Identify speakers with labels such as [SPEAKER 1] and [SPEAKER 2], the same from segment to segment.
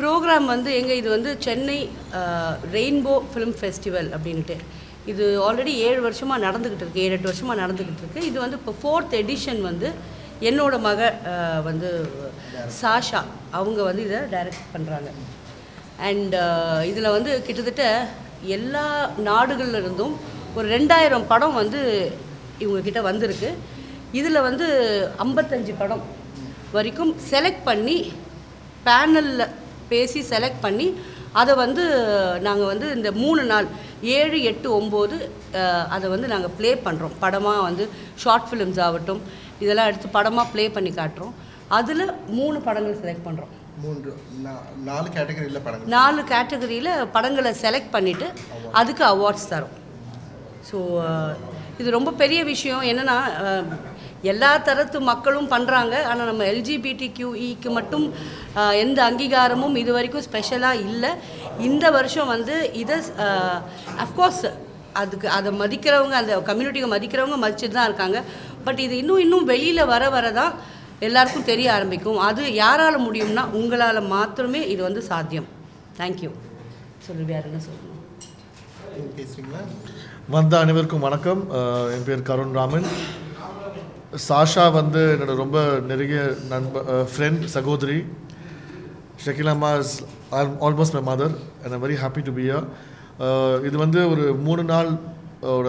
[SPEAKER 1] Program வந்து எங்கள் இது வந்து சென்னை ரெயின்போ ஃபிலிம் ஃபெஸ்டிவல் அப்படின்ட்டு. இது ஆல்ரெடி ஏழு வருஷமாக நடந்துக்கிட்டு இருக்கு ஏழு எட்டு வருஷமாக நடந்துக்கிட்டு இருக்கு. இது வந்து இப்போ ஃபோர்த் எடிஷன் வந்து என்னோட மக வந்து சாஷா அவங்க வந்து இதை டைரக்ட் பண்ணுறாங்க அண்ட் இதில் வந்து கிட்டத்தட்ட எல்லா நாடுகள்ல இருந்தும் ஒரு ரெண்டாயிரம் படம் வந்து இவங்கக்கிட்ட வந்திருக்கு. இதில் வந்து ஐம்பத்தஞ்சு படம் வரைக்கும் செலக்ட் பண்ணி பேனலில் பேசி செலக்ட் பண்ணி அதை வந்து நாங்கள் வந்து இந்த மூணு நாள் ஏழு எட்டு ஒம்பது அதை வந்து நாங்கள் ப்ளே பண்ணுறோம் படமாக வந்து ஷார்ட் ஃபிலிம்ஸ் ஆகட்டும் இதெல்லாம் எடுத்து படமாக ப்ளே பண்ணி காட்டுறோம். அதில் மூணு படங்கள் செலக்ட் பண்ணுறோம்
[SPEAKER 2] மூன்று நாலு கேட்டகரியில் படங்கள்.
[SPEAKER 1] நாலு கேட்டகரியில் படங்களை செலக்ட் பண்ணிவிட்டு அதுக்கு அவார்ட்ஸ் தரோம். ஸோ இது ரொம்ப பெரிய விஷயம். என்னென்னா எல்லா தரத்து மக்களும் பண்ணுறாங்க ஆனால் நம்ம எல்ஜிபிடி கியூஇக்கு மட்டும் எந்த அங்கீகாரமும் இது வரைக்கும் ஸ்பெஷலாக இல்லை. இந்த வருஷம் வந்து இதை அஃப்கோர்ஸ் அதுக்கு அதை மதிக்கிறவங்க அந்த கம்யூனிட்டியை மதிக்கிறவங்க மதிச்சுட்டு தான் இருக்காங்க. பட் இது இன்னும் இன்னும் வெளியில் வர வர தான் எல்லாருக்கும் தெரிய ஆரம்பிக்கும். அது யாரால் முடியும்னா உங்களால் மாத்திரமே இது வந்து சாத்தியம். தேங்க்யூ சொல்லு வேறு என்ன சொல்லணும்
[SPEAKER 3] வந்த அனைவருக்கும் வணக்கம். என் பேர் கருண் ராமன். சாஷா வந்து என்னோட ரொம்ப நெருங்கிய நண்ப ஃப்ரெண்ட் சகோதரி. ஷக்கிலாமா is almost my mother and I'm very happy to be here இது வந்து ஒரு மூணு நாள் ஓட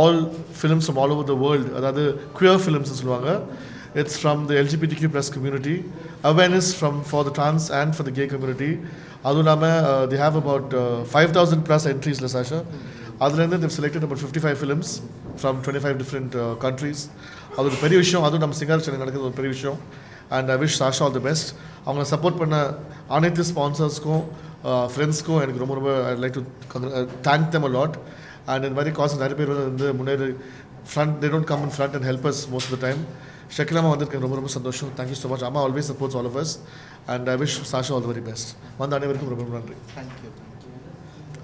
[SPEAKER 3] all films from all over the world அதாவது குயர் ஃபிலிம்ஸ்னு சொல்லுவாங்க. It's from the LGBT Q plus community awareness from for the trans and for the gay community அதுவும் இல்லாமல் they have about five thousand plus என்ட்ரீஸில் Sasha. அதுலேருந்து they've selected about fifty five films from twenty five different countries அது ஒரு பெரிய விஷயம் அதுவும் நம்ம singer channel நடக்கிறது ஒரு பெரிய விஷயம். And I wish Sasha all the best அவங்கள சப்போர்ட் பண்ண அனைத்து ஸ்பான்சர்ஸ்க்கும் ஃப்ரெண்ட்ஸ்க்கும் uh, எனக்கு ரொம்ப ரொம்ப I like to thank them a lot and இந்த மாதிரி காசு நிறைய பேர் வந்து முன்னேறி front they don't come in front and help us most of the time ஷக்கிலாமா வந்திருக்கேன் ரொம்ப ரொம்ப சந்தோஷம். தேங்க்யூ ஸோ மச் அம்மா always supports all of us and I wish Sasha all the very best வந்த அனைவருக்கும் ரொம்ப ரொம்ப நன்றி.
[SPEAKER 2] தேங்க்யூ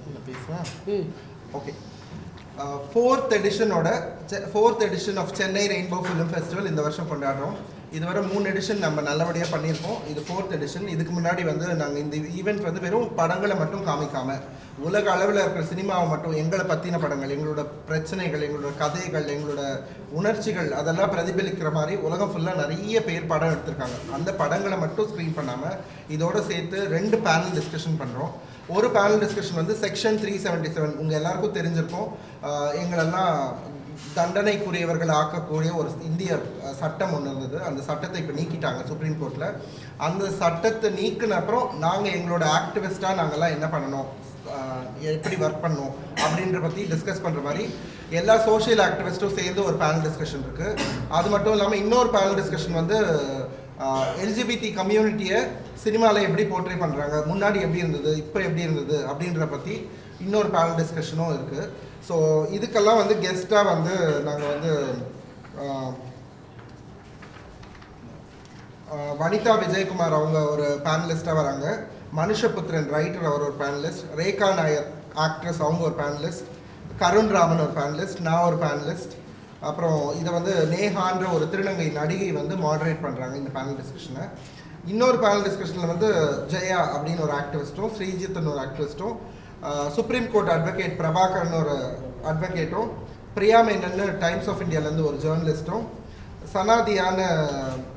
[SPEAKER 2] இல்லை பேசுவா okay fourth எடிஷனோட fourth edition of Chennai rainbow film festival இந்த வருஷம் கொண்டாடுறோம். இதுவரை மூணு எடிஷன் நம்ம நல்லபடியாக பண்ணியிருக்கோம். இது ஃபோர்த் எடிஷன் இதுக்கு முன்னாடி வந்து நாங்கள் இந்த ஈவெண்ட் வந்து வெறும் படங்களை மட்டும் காமிக்காமல் உலக அளவில் இருக்கிற சினிமாவை மட்டும் எங்களை பற்றின படங்கள் எங்களோட பிரச்சனைகள் எங்களோட கதைகள் எங்களோட உணர்ச்சிகள் அதெல்லாம் பிரதிபலிக்கிற மாதிரி உலகம் ஃபுல்லாக நிறைய பேர் படம் எடுத்திருக்காங்க. அந்த படங்களை மட்டும் ஸ்க்ரீன் பண்ணாமல் இதோடு சேர்த்து ரெண்டு பேனல் டிஸ்கஷன் பண்ணுறோம் ஒரு பேனல் டிஸ்கஷன் வந்து செக்ஷன் த்ரீ செவன்ட்டி செவன் உங்கள் எல்லாருக்கும் தெரிஞ்சிருக்கும். எங்களெல்லாம் தண்டனைக்குரியவர்கள் ஆக்கக்கூடிய ஒரு இந்திய சட்டம் ஒன்று இருந்தது. அந்த சட்டத்தை இப்போ நீக்கிட்டாங்க சுப்ரீம் கோர்ட்டில் அந்த சட்டத்தை நீக்கின அப்புறம் நாங்கள் எங்களோட ஆக்டிவிஸ்டாக நாங்கள்லாம் என்ன பண்ணணும்? எப்படி ஒர்க் பண்ணோம் அப்படின்ற பற்றி டிஸ்கஸ் பண்ணுற மாதிரி எல்லா சோஷியல் ஆக்டிவிஸ்ட்டும் சேர்ந்து ஒரு பேனல் டிஸ்கஷன் இருக்குது அது மட்டும் இல்லாமல் இன்னொரு பேனல் டிஸ்கஷன் வந்து எல்ஜிபிடி கம்யூனிட்டியை சினிமாவில் எப்படி போர்ட்ரே பண்ணுறாங்க முன்னாடி எப்படி இருந்தது இப்போ எப்படி இருந்தது அப்படின்ற பற்றி இன்னொரு பேனல் டிஸ்கஷனும் இருக்குது ஸோ இதுக்கெல்லாம் வந்து கெஸ்ட்டாக வந்து நாங்கள் வந்து வனிதா விஜயகுமார் அவங்க ஒரு பேனலிஸ்ட்டாக வராங்க. மனுஷபுத்திரன் ரைட்டர் அவர் ஒரு பேனலிஸ்ட் ரேகா நாயர் ஆக்ட்ரஸ் அவங்க ஒரு பேனலிஸ்ட் கருண் ராமன் ஒரு பேனலிஸ்ட் நான் ஒரு பேனலிஸ்ட் அப்புறம் இதை வந்து நேஹான்ற ஒரு திருநங்கை நடிகை வந்து மாடரேட் பண்ணுறாங்க இந்த பேனல் டிஸ்கஷனை இன்னொரு பேனல் டிஸ்கஷனில் வந்து ஜெயா அப்படின்னு ஒரு ஆக்டிவிஸ்ட்டும் ஸ்ரீஜித்னு ஒரு ஆக்டிவிஸ்ட்டும் சுப்ரீம் கோர்ட் அட்வொகேட் பிரபாகர்னு ஒரு அட்வொகேட்டும் பிரியா மேனன்னு டைம்ஸ் ஆஃப் இந்தியாவிலேருந்து ஒரு ஜேர்னலிஸ்ட்டும் சனாதியான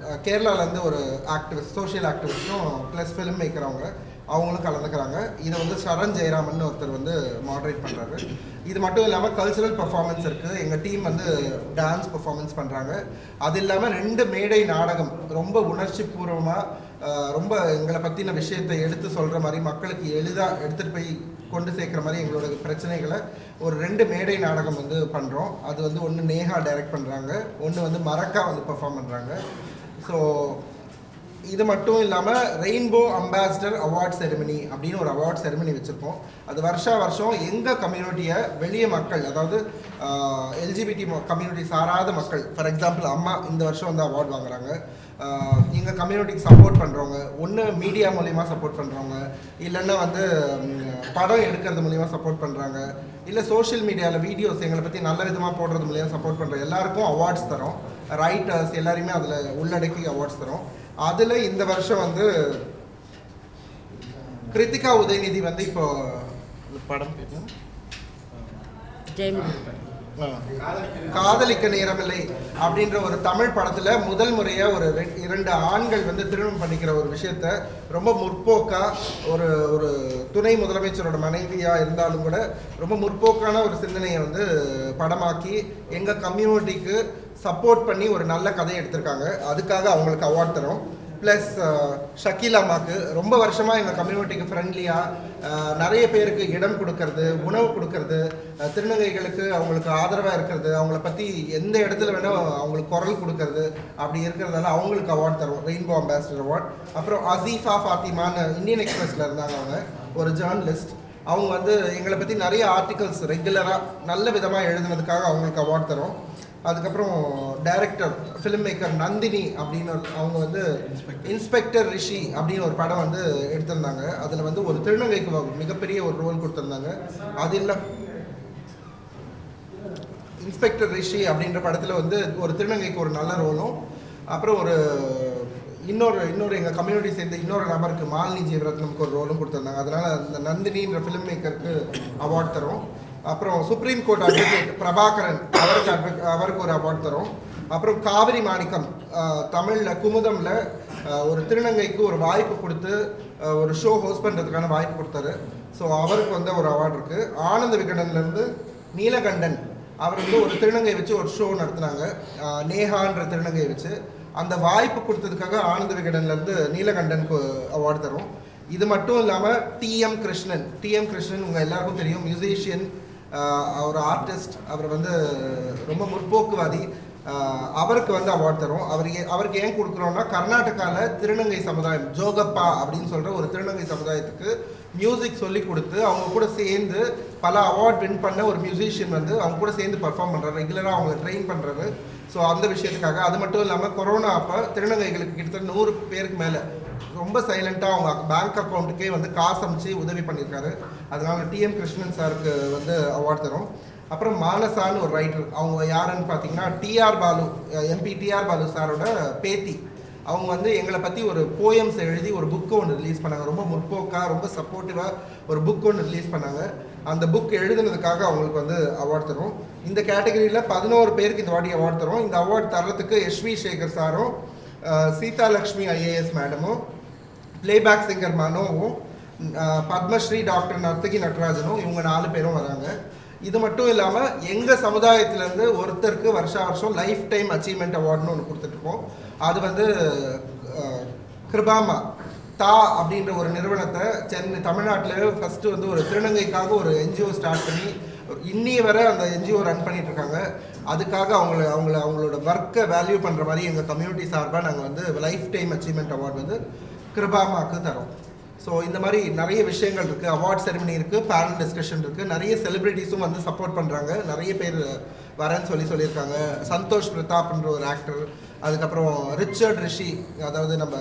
[SPEAKER 2] அஹ், கேரளாலேருந்து ஒரு ஆக்டிவிஸ்ட் சோஷியல் ஆக்டிவிஸ்ட்டும் ப்ளஸ் ஃபிலிம் மேக்கர் அவங்க அவங்களும் கலந்துக்கிறாங்க. இதை வந்து சரண் ஜெயராமன் ஒருத்தர் வந்து மாடரேட் பண்ணுறாரு இது மட்டும் இல்லாமல் கல்ச்சுரல் பர்ஃபார்மன்ஸ் இருக்குது எங்கள் டீம் வந்து டான்ஸ் பர்ஃபார்மன்ஸ் பண்ணுறாங்க அது இல்லாமல் ரெண்டு மேடை நாடகம் ரொம்ப உணர்ச்சி பூர்வமாக ரொம்ப எங்களை பற்றின விஷயத்தை எடுத்து சொல்கிற மாதிரி மக்களுக்கு எளிதாக எடுத்துகிட்டு போய் கொண்டு சேர்க்குற மாதிரி எங்களோட பிரச்சனைகளை ஒரு ரெண்டு மேடை நாடகம் வந்து பண்ணுறோம் அது வந்து ஒன்று நேஹா டைரக்ட் பண்ணுறாங்க ஒன்று வந்து மரக்கா வந்து பெர்ஃபார்ம் பண்ணுறாங்க ஸோ இது மட்டும் இல்லாமல் ரெயின்போ அம்பாசிடர் அவார்ட் செரிமனி அப்படின்னு ஒரு அவார்ட் செரிமனி வச்சுருக்கோம் அது வருஷா வருஷம் எங்கள் கம்யூனிட்டியை வெளியே மக்கள் அதாவது எல்ஜிபிடி கம்யூனிட்டி சாராத மக்கள் ஃபார் எக்ஸாம்பிள் அம்மா இந்த வருஷம் வந்து அவார்ட் வாங்குறாங்க. எங்கள் கம்யூனிட்டிக்கு சப்போர்ட் பண்ணுறவங்க ஒன்று மீடியா மூலிமா சப்போர்ட் பண்ணுறவங்க இல்லைன்னா வந்து படம் எடுக்கிறது மூலிமா சப்போர்ட் பண்ணுறாங்க இல்லை சோஷியல் மீடியாவில் வீடியோஸ் எங்களை பற்றி நல்ல விதமாக போடுறது மூலியமாக சப்போர்ட் பண்ணுற எல்லாருக்கும் அவார்ட்ஸ் தரோம். ரைட்டர்ஸ் எல்லாரையுமே அதில் உள்ளடக்கி அவார்ட்ஸ் தரோம். அதில் இந்த வருஷம் வந்து கிருத்திகா உதயநிதி வந்து இப்போ படம் பேர் என்ன? காதலிக்க நேரமில்லை அப்படின்ற ஒரு தமிழ் படத்துல முதல் முறையா ஒரு இரண்டு ஆண்கள் வந்து திருமணம் பண்ணிக்கிற ஒரு விஷயத்த ரொம்ப முற்போக்கா ஒரு ஒரு துணை முதலமைச்சரோட மனைவியா இருந்தாலும் கூட ரொம்ப முற்போக்கான ஒரு சிந்தனையை வந்து படமாக்கி எங்க கம்யூனிட்டிக்கு சப்போர்ட் பண்ணி ஒரு நல்ல கதை எடுத்திருக்காங்க. அதுக்காக அவங்களுக்கு அவார்ட் தரோம் ப்ளஸ் ஷக்கீல் uh, அம்மாக்கு ரொம்ப வருஷமாக எங்கள் கம்யூனிட்டிக்கு ஃப்ரெண்ட்லியாக நிறைய பேருக்கு இடம் கொடுக்கறது உணவு கொடுக்கறது uh, திருநங்கைகளுக்கு அவங்களுக்கு ஆதரவாக இருக்கிறது அவங்கள பற்றி எந்த இடத்துல வேணால் அவங்களுக்கு குரல் கொடுக்கறது அப்படி இருக்கிறதால அவங்களுக்கு அவார்ட் தருவோம். ரெயின்போ அம்பாசிடர் அவார்ட் அப்புறம் அசீஃபா ஃபாத்திமான்னு இந்தியன் எக்ஸ்பிரஸில் இருந்தாங்க அவங்க ஒரு ஜேர்னலிஸ்ட் அவங்க வந்து எங்களை பற்றி நிறைய ஆர்டிகல்ஸ் ரெகுலராக நல்ல விதமாக எழுதுனதுக்காக அவங்களுக்கு அவார்ட் தரும் அதுக்கப்புறம் டைரக்டர் ஃபிலிம் மேக்கர் நந்தினி அப்படின்னு ஒரு- அவங்க வந்து இன்ஸ்பெக்டர் ரிஷி அப்படின்னு ஒரு படம் வந்து எடுத்திருந்தாங்க. அதில் வந்து ஒரு திருநங்கைக்கு மிகப்பெரிய ஒரு ரோல் கொடுத்துருந்தாங்க. அது இல்லை. இன்ஸ்பெக்டர் ரிஷி அப்படின்ற படத்தில் வந்து ஒரு திருநங்கைக்கு ஒரு நல்ல ரோலும் அப்புறம் ஒரு இன்னொரு இன்னொரு எங்கள் கம்யூனிட்டி சேர்ந்த இன்னொரு நபருக்கு மாலினி ஜீவரத்னம்க்கு ஒரு ரோலும் கொடுத்துருந்தாங்க. அதனால அந்த நந்தினின்ற ஃபிலிம் மேக்கருக்கு அவார்ட் தரோம். அப்புறம் சுப்ரீம் கோர்ட் அட்வொகேட் பிரபாகரன் அவருக்கு advo- அவருக்கு ஒரு அவார்ட் தரும். அப்புறம் காவிரி மாணிக்கம் தமிழில் குமுதமில் ஒரு திருநங்கைக்கு ஒரு வாய்ப்பு கொடுத்து ஒரு ஷோ ஹோஸ்ட் பண்ணுறதுக்கான வாய்ப்பு கொடுத்தாரு. ஸோ அவருக்கு வந்து ஒரு அவார்ட் இருக்குது ஆனந்த விகடன்லேருந்து நீலகண்டன் அவர் வந்து ஒரு திருநங்கை வச்சு ஒரு ஷோ நடத்துனாங்க. நேஹான்ற திருநங்கை வச்சு. அந்த வாய்ப்பு கொடுத்ததுக்காக ஆனந்த விகடன்லேருந்து நீலகண்டனுக்கு அவார்டு தரும். இது மட்டும் இல்லாமல் டிஎம் கிருஷ்ணன் டிஎம் கிருஷ்ணன் உங்கள் எல்லாருக்கும் தெரியும். மியூசிஷியன் அவர் ஆர்டிஸ்ட் அவர் வந்து ரொம்ப முற்போக்குவாதி. அவருக்கு வந்து அவார்ட் தரும் அவர் அவருக்கு ஏன் கொடுக்குறோம்னா கர்நாடகாவில் திருநங்கை சமுதாயம் ஜோகப்பா அப்படின்னு சொல்கிற ஒரு திருநங்கை சமுதாயத்துக்கு மியூசிக் சொல்லி கொடுத்து அவங்க கூட சேர்ந்து பல அவார்ட் வின் பண்ண ஒரு மியூசிஷியன் வந்து அவங்க கூட சேர்ந்து பர்ஃபார்ம் பண்ணுறாரு ரெகுலராக அவங்க ட்ரெயின் பண்ணுறாரு ஸோ அந்த விஷயத்துக்காக. அது மட்டும் இல்லாமல் கொரோனா அப்போ திருநங்கைகளுக்கு கிட்டத்தட்ட நூறு பேருக்கு மேலே ரொம்ப சைலண்ட்டாக அவங்க பேங்க் அக்கௌண்ட்டுக்கே வந்து காசு அமைச்சு உதவி பண்ணியிருக்காரு. அதனால டிஎம் கிருஷ்ணன் சாருக்கு வந்து அவார்ட் தரும் அப்புறம் மானசான்னு ஒரு ரைட்டர் அவங்க யாருன்னு பார்த்தீங்கன்னா TR Balu MP TR Balu சாரோட பேத்தி. அவங்க வந்து எங்களை பற்றி ஒரு போயம்ஸ் எழுதி ஒரு புக்கு ஒன்று ரிலீஸ் பண்ணாங்க. ரொம்ப முற்போக்காக ரொம்ப சப்போர்ட்டிவாக ஒரு புக் ஒன்று ரிலீஸ் பண்ணாங்க. அந்த புக் எழுதுனதுக்காக அவங்களுக்கு வந்து அவார்ட் தரும் இந்த கேட்டகரியில் பதினோரு பேருக்கு இந்த வாட்டி அவார்ட் தரும் இந்த அவார்ட் தரத்துக்கு எஸ்வி சேகர் சாரும் சீதாலக்ஷ்மி சீதா லக்ஷ்மி ஐஏஎஸ் மேடமும் பிளேபேக் சிங்கர் மனோவும் பத்மஸ்ரீ டாக்டர் நர்த்தகி நட்ராஜனும் இவங்க நாலு பேரும் வராங்க இது மட்டும் இல்லாமல் எங்கள் சமுதாயத்திலேருந்து ஒருத்தருக்கு வருஷா வருஷம் லைஃப் டைம் அச்சீவ்மெண்ட் அவார்டுன்னு ஒன்று கொடுத்துட்ருக்கோம் அது வந்து கிருபாமா தா அப்படின்ற ஒரு நிறுவனத்தை சென்னை தமிழ்நாட்டில் ஃபஸ்ட்டு வந்து ஒரு திருநங்கைக்காக ஒரு என்ஜிஓ ஸ்டார்ட் பண்ணி இன்னிய வரை அந்த என்ஜிஓ ரன் பண்ணிட்டு இருக்காங்க அதுக்காக அவங்கள அவங்கள அவங்களோட ஒர்க்கை வேல்யூ பண்ணுற மாதிரி எங்கள் கம்யூனிட்டி சார்பாக நாங்கள் வந்து லைஃப் டைம் அச்சீவ்மெண்ட் அவார்டு வந்து கிருபாமாக்கு தரோம். ஸோ இந்த மாதிரி நிறைய விஷயங்கள் இருக்குது அவார்ட் செரிமனி இருக்குது பேனல் டிஸ்கஷன் இருக்குது நிறைய செலிப்ரிட்டிஸும் வந்து சப்போர்ட் பண்ணுறாங்க நிறைய பேர் வரேன்னு சொல்லி சொல்லியிருக்காங்க. சந்தோஷ் பிரதாப்ன்ற ஒரு ஆக்டர் அதுக்கப்புறம் ரிச்சர்ட் ரிஷி அதாவது நம்ம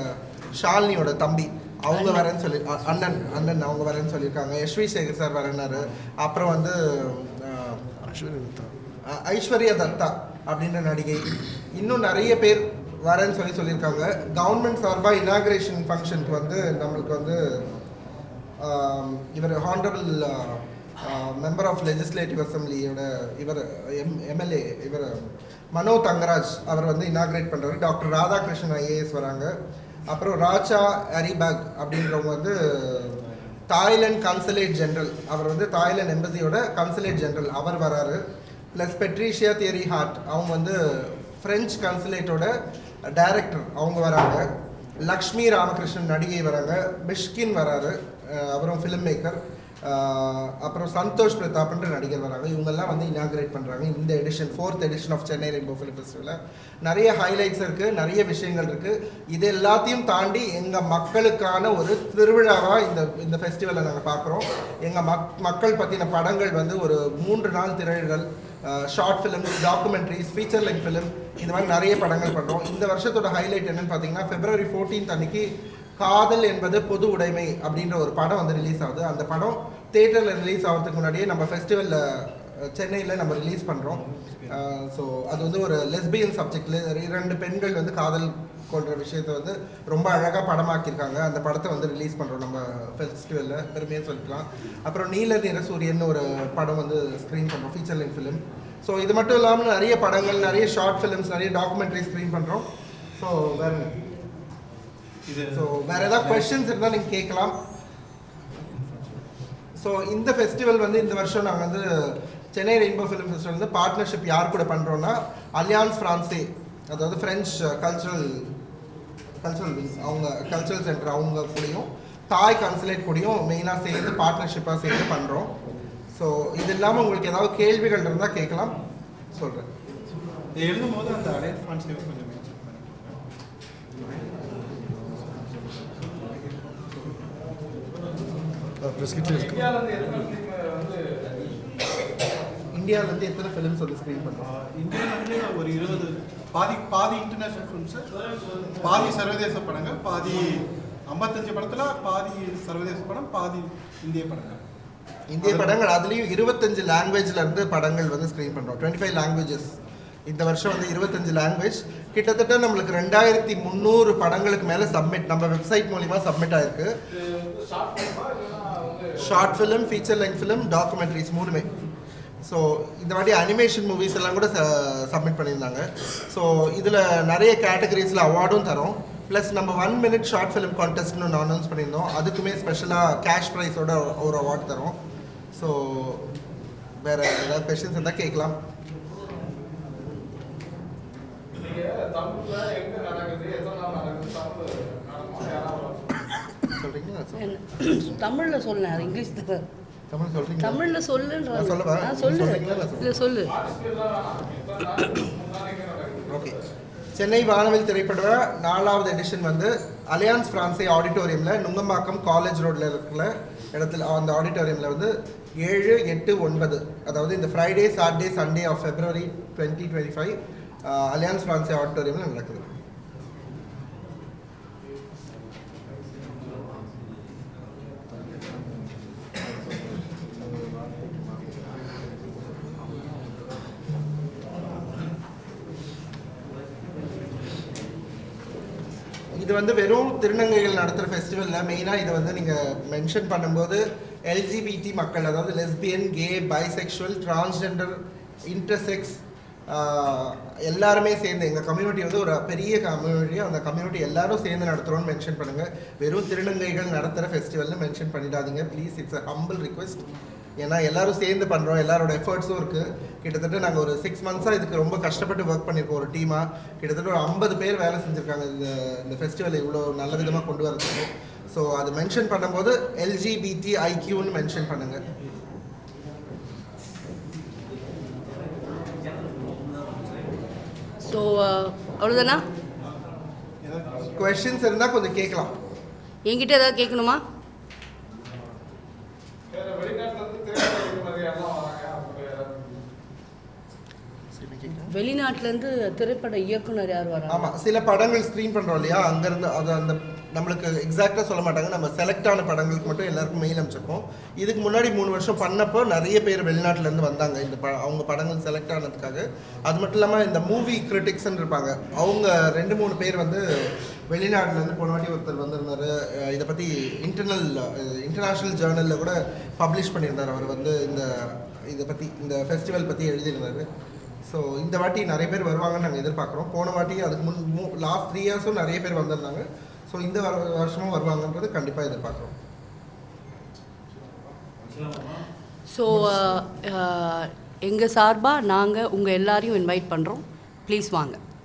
[SPEAKER 2] ஷாலினியோட தம்பி அவங்க வரேன்னு சொல்லி அண்ணன் அண்ணன் அவங்க வரேன்னு சொல்லியிருக்காங்க. யஷ்வி சேகர் சார் வரேன்னாரு. அப்புறம் வந்து
[SPEAKER 3] ஐஸ்வர்யா தத்தா.
[SPEAKER 2] ஐஸ்வர்யா தத்தா அப்படின்ற நடிகை. இன்னும் நிறைய பேர் வரேன்னு சொல்லி சொல்லியிருக்காங்க. கவர்மெண்ட் சார்பாக இனாக்ரேஷன் ஃபங்க்ஷனுக்கு வந்து நம்மளுக்கு வந்து இவர் ஹானரபிள் மெம்பர் ஆஃப் லெஜிஸ்லேட்டிவ் அசம்பிளியோட இவர் எம் எம்எல்ஏ இவர் மனோ தங்கராஜ் அவர் வந்து இனாகிரேட் பண்ணுறாரு டாக்டர் ராதாகிருஷ்ணன் ஐஏஎஸ் வராங்க. அப்புறம் ராஜா அரிபாக் அப்படின்றவங்க வந்து தாய்லாந்து கன்சுலேட் ஜென்ரல் அவர் வந்து தாய்லாந்து எம்பசியோட கன்சுலேட் ஜென்ரல் அவர் வராரு. ப்ளஸ் பெட்ரிஷியா தியரி ஹார்ட் அவங்க வந்து ஃப்ரெஞ்ச் கன்சுலேட்டோட டைரக்டர் அவங்க வராங்க. லக்ஷ்மி ராமகிருஷ்ணன் நடிகை வராங்க. மிஷ்கின் வராரு. அவரும் ஃபிலிம் மேக்கர் அப்புறம் சந்தோஷ் பிரதாப்ன்ற நடிகர் வராங்க. இவங்கெல்லாம் வந்து இனாகிரேட் பண்ணுறாங்க இந்த edition fourth edition of Chennai rainbow film ஃபெஸ்டிவலில் நிறைய ஹைலைட்ஸ் இருக்குது நிறைய விஷயங்கள் இருக்குது இது எல்லாத்தையும் தாண்டி எங்கள் மக்களுக்கான ஒரு திருவிழாவாக இந்த இந்த ஃபெஸ்டிவலை நாங்கள் பார்க்குறோம். எங்கள் மக் மக்கள் பற்றின படங்கள் வந்து ஒரு மூன்று நாள் திரைகள் short films documentaries feature like film இந்த மாதிரி நிறைய படங்கள் பண்ணுறோம் இந்த வருஷத்தோட ஹைலைட் என்னென்னு பார்த்தீங்கன்னா ஃபெப்ரவரி ஃபோர்டீன்த் அன்னைக்கு காதல் என்பது பொது உடைமை அப்படின்ற ஒரு படம் வந்து ரிலீஸ் ஆகுது. அந்த படம் தேட்டரில் ரிலீஸ் ஆகிறதுக்கு முன்னாடியே நம்ம ஃபெஸ்டிவலில் சென்னையில் நம்ம ரிலீஸ் பண்ணுறோம் ஸோ அது வந்து ஒரு லெஸ்பியன் சப்ஜெக்டில் இரண்டு பெண்கள் வந்து காதல் கொள்கிற விஷயத்தை வந்து ரொம்ப அழகாக படமாக்கியிருக்காங்க. அந்த படத்தை வந்து ரிலீஸ் பண்ணுறோம் நம்ம ஃபெஸ்டிவலில் பெருமையாக சொல்லிக்கலாம் அப்புறம் நீல நிற சூரியன் ஒரு படம் வந்து ஸ்க்ரீன் பண்ணுறோம் ஃபீச்சர் லென்த் ஃபிலிம் ஸோ இது மட்டும் இல்லாமல் நிறைய படங்கள் நிறைய ஷார்ட் ஃபிலிம்ஸ் நிறைய டாக்குமெண்ட்ரி ஸ்க்ரீன் பண்ணுறோம் ஸோ வேற ஸோ வேற ஏதாவது கொஸ்டின்ஸ் இருந்தால் நீங்கள் கேட்கலாம். ஸோ இந்த ஃபெஸ்டிவல் வந்து இந்த வருஷம் நாங்கள் வந்து சென்னை ரெயின்போ ஃபிலிம் ஃபெஸ்டிவல் வந்து பார்ட்னர்ஷிப் யார் கூட பண்ணுறோன்னா அலியான்ஸ் ஃப்ரான்ஸே அதாவது ஃப்ரெஞ்ச் கல்ச்சுரல் கல்ச்சுரல் விங்ஸ் அவங்க கல்ச்சுரல் சென்டர் அவங்க கூடயும் தாய் கன்சுலேட் கூடயும் மெயினாக சேர்ந்து பார்ட்னர்ஷிப்பாக சேர்ந்து பண்ணுறோம் ஸோ இது இல்லாமல் உங்களுக்கு ஏதாவது கேள்விகள் இருந்தால் கேட்கலாம். சொல்கிறேன்
[SPEAKER 4] எழுதும் போது அந்த அலையன்ஸ் நேம் கொஞ்சம் மென்ஷன் பண்ணுங்க
[SPEAKER 3] ப்ரெஸ் கிட்லேயே இருக்கு
[SPEAKER 2] இந்தியாவிலேருந்து எத்தனை ஃபிலிம்ஸ் வந்து ஸ்க்ரீன் பண்ணுறோம்
[SPEAKER 4] இந்தியாவில் வந்து ஒரு இருபது. பாதி பாதி இன்டர்நேஷ்னல் ஃபிலிம்ஸு பாதி சர்வதேச படங்கள் பாதி ஐம்பத்தஞ்சு படத்தில் பாதி சர்வதேச படம் பாதி இந்திய படங்கள்.
[SPEAKER 2] இந்திய படங்கள் அதுலேயும் இருபத்தஞ்சு லாங்குவேஜ்ல இருந்து படங்கள் வந்து ஸ்க்ரீன் பண்ணுறோம் டுவெண்ட்டி ஃபைவ் லாங்குவேஜஸ் இந்த வருஷம் வந்து இருபத்தஞ்சு லாங்குவேஜ் கிட்டத்தட்ட நம்மளுக்கு ரெண்டாயிரத்தி முந்நூறு படங்களுக்கு மேலே சப்மிட் நம்ம வெப்சைட் மூலிமா சப்மிட் ஆயிருக்கு. Short film feature length film documentaries மூணுமே. ஸோ இந்த மாதிரி அனிமேஷன் மூவிஸ் எல்லாம் கூட சப்மிட் பண்ணியிருந்தாங்க. ஸோ இதில் நிறைய கேட்டகரிஸில் அவார்டும் தரோம். ப்ளஸ் நம்ம ஒன் மினிட் ஷார்ட் ஃபிலிம் கான்டெஸ்ட்னு ஒன்று அனௌன்ஸ் பண்ணியிருந்தோம். அதுக்குமே ஸ்பெஷலாக கேஷ் ப்ரைஸோட ஒரு அவார்ட் தரோம். ஸோ வேறு ஏதாவது கொஷின்ஸ் இருந்தால் கேட்கலாம். சொல்கிறீங்களா
[SPEAKER 1] தமிழில் சொல்லேன் அது இங்கிலீஷ் தான்.
[SPEAKER 2] தமிழ் சொல்கிறீங்களா
[SPEAKER 1] தமிழில் சொல்லுன்ற
[SPEAKER 2] நான் சொல்லவா?
[SPEAKER 1] ஆ சொல்லு.
[SPEAKER 2] சொல்றீங்களா? நான்
[SPEAKER 1] இல்லை சொல்லு.
[SPEAKER 2] ஓகே. சென்னை வானவில் திரைப்பட நாலாவது எடிஷன் வந்து அலியான்ஸ் பிரான்சே ஆடிட்டோரியமில் நுங்கம்பாக்கம் காலேஜ் ரோட்டில் இருக்கிற இடத்துல அந்த ஆடிட்டோரியமில் வந்து ஏழு எட்டு ஒன்பது. அதாவது இந்த Friday Saturday Sunday of February twenty twenty five Alliance Francaise ஆடிட்டோரியமில் நடக்குது. இது வந்து வெறும் திருநங்கைகள் நடத்துகிற ஃபெஸ்டிவலில் மெயினாக இதை வந்து நீங்கள் மென்ஷன் பண்ணும்போது எல்ஜிபிடி மக்கள் அதாவது lesbian gay bisexual transgender intersex எல்லாருமே சேர்ந்து எங்கள் கம்யூனிட்டி வந்து ஒரு பெரிய கம்யூனிட்டி அந்த கம்யூனிட்டி எல்லாரும் சேர்ந்து நடத்துகிறோம்னு மென்ஷன் பண்ணுங்கள் வெறும் திருநங்கைகள் நடத்துகிற ஃபெஸ்டிவல்னு மென்ஷன் பண்ணிடாதீங்க. Please it's a humble request ஏன்னா எல்லாரும் சேர்ந்து பண்ணுறோம் எல்லாரோட எஃபர்ட்ஸும் இருக்குது கிட்டத்தட்ட நாங்கள் ஒரு சிக்ஸ் மந்த்ஸாக இதுக்கு ரொம்ப கஷ்டப்பட்டு ஒர்க் பண்ணியிருக்கோம் ஒரு டீமாக கிட்டத்தட்ட ஒரு ஐம்பது பேர் வேலை செஞ்சுருக்காங்க இந்த இந்த ஃபெஸ்டிவலை இவ்வளோ நல்ல விதமாக கொண்டு வரதுக்கு. ஸோ அது மென்ஷன் பண்ணும்போது எல்ஜிபிடி ஐக்யூன்னு மென்ஷன் பண்ணுங்கள்
[SPEAKER 1] ஸோ அவ்வளோதானா
[SPEAKER 2] கொஷின்ஸ் இருந்தால் கொஞ்சம் கேட்கலாம்.
[SPEAKER 1] என்கிட்ட ஏதாவது கேட்கணுமா? வெளிநாட்டிலேருந்து திரைப்பட இயக்குனர் யார் வராங்க?
[SPEAKER 2] ஆமாம் சில படங்கள் ஸ்க்ரீன் பண்ணுறோம் இல்லையா? அங்கேருந்து அது அந்த நம்மளுக்கு எக்ஸாக்டாக சொல்ல மாட்டாங்க. நம்ம செலக்ட் ஆன படங்களுக்கு மட்டும் எல்லாருக்கும் மெயில் அனுப்பிச்சிருப்போம் இதுக்கு முன்னாடி மூணு வருஷம் பண்ணப்போ நிறைய பேர் வெளிநாட்டிலேருந்து வந்தாங்க. இந்த ப அவங்க படங்கள் செலக்ட் ஆனதுக்காக. அது மட்டும் இல்லாமல் இந்த மூவி கிரிட்டிக்ஸ்ன்னு இருப்பாங்க. அவங்க ரெண்டு மூணு பேர் வந்து வெளிநாட்டிலேருந்து போன வாட்டி ஒருத்தர் வந்திருந்தார். இதை பற்றி இன்டர்னல் இன்டர்நேஷ்னல் ஜேர்னலில் கூட பப்ளிஷ் பண்ணியிருந்தார். அவர் வந்து இந்த இதை பற்றி இந்த ஃபெஸ்டிவல் பற்றி எழுதியிருந்தார். ஸோ இந்த வாட்டி நிறைய பேர் வருவாங்கன்னு நாங்கள் எதிர்பார்க்குறோம். போன வாட்டி அதுக்கு முன் லாஸ்ட் த்ரீ இயர்ஸும் நிறைய பேர் வந்திருந்தாங்க. ஸோ இந்த வர- வருஷமும் வருவாங்கன்றது கண்டிப்பாக எதிர்பார்க்குறோம்.
[SPEAKER 1] ஸோ uh, uh, எங்கள் சார்பாக நாங்கள் உங்கள் எல்லாரையும் இன்வைட் பண்ணுறோம் ப்ளீஸ் வாங்க.